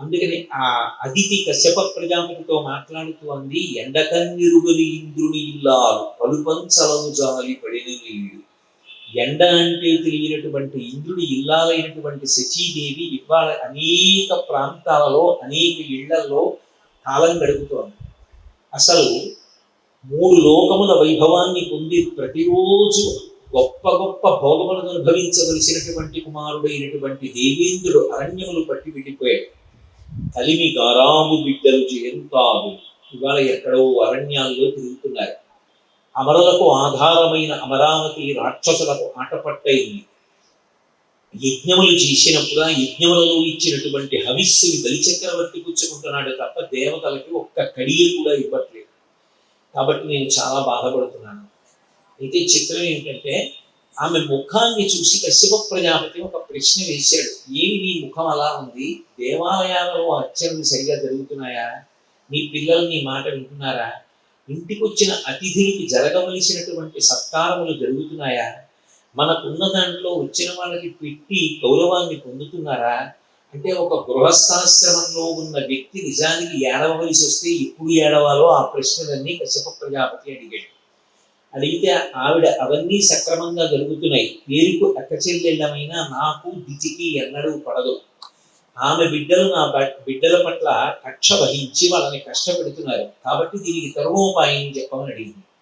అందుకని ఆ అదితి కశ్యప ప్రజాపతితో మాట్లాడుతూ అంది ఎండకన్నిరుగుని ఇంద్రుని ఇల్లాలు పలుపంచలను జాలి పడిన నీళ్ళు. ఎండ అంటే తెలియనటువంటి ఇంద్రుడి ఇల్లాలైనటువంటి శచీదేవి ఇవాళ అనేక ప్రాంతాలలో అనేక ఇళ్ళలో కాలం గడుపుతోంది. అసలు మూడు లోకముల వైభవాన్ని పొంది ప్రతిరోజు గొప్ప గొప్ప భోగములను అనుభవించవలసినటువంటి కుమారుడైనటువంటి దేవేంద్రుడు అరణ్యములు పట్టి వెళ్ళిపోయాడు కలిమి గారాము బిడ్డలు జయంతాము ఇవాళ ఎక్కడో అరణ్యాల్లో తిరుగుతున్నారు. అమరులకు ఆధారమైన అమరావతి రాక్షసులకు ఆటపట్టయింది. యజ్ఞములు చేసినప్పుడు ఆ యజ్ఞములలో ఇచ్చినటువంటి హవిస్సుని బలిచక్రవర్తి పుచ్చుకుంటున్నాడు తప్ప దేవతలకి ఒక్క కడియ కూడా ఇవ్వట్లేదు. కాబట్టి నేను చాలా బాధపడుతున్నాను. అయితే చిత్రం ఏంటంటే ఆమె ముఖాన్ని చూసి కశ్యప ప్రజాపతి ఒక ప్రశ్న వేశాడు ఏమి నీ ముఖం అలా ఉంది దేవాలయాలలో అర్చనలు సరిగా జరుగుతున్నాయా నీ పిల్లలు నీ మాట వింటున్నారా ఇంటికి వచ్చిన అతిథులకి జరగవలసినటువంటి సత్కారములు జరుగుతున్నాయా మనకున్న దాంట్లో వచ్చిన వాళ్ళకి పెట్టి గౌరవాన్ని పొందుతున్నారా అంటే ఒక గృహస్థాశ్రమంలో ఉన్న వ్యక్తి నిజానికి ఏడవలసి వస్తే ఎప్పుడు ఏడవాలో ఆ ప్రశ్నలన్నీ కశ్యప ప్రజాపతి అడిగాడు అడిగితే ఆవిడ అవన్నీ సక్రమంగా జరుగుతున్నాయి. పేరుకు అక్కచెల్లెళ్ళమైన నాకు దితికి ఎన్నడూ పడదు. ఆమె బిడ్డలు నా బిడ్డల పట్ల కక్ష వహించి వాళ్ళని కష్టపెడుతున్నారు. కాబట్టి దీనికి తరుణోపాయం చెప్పమని అడిగింది.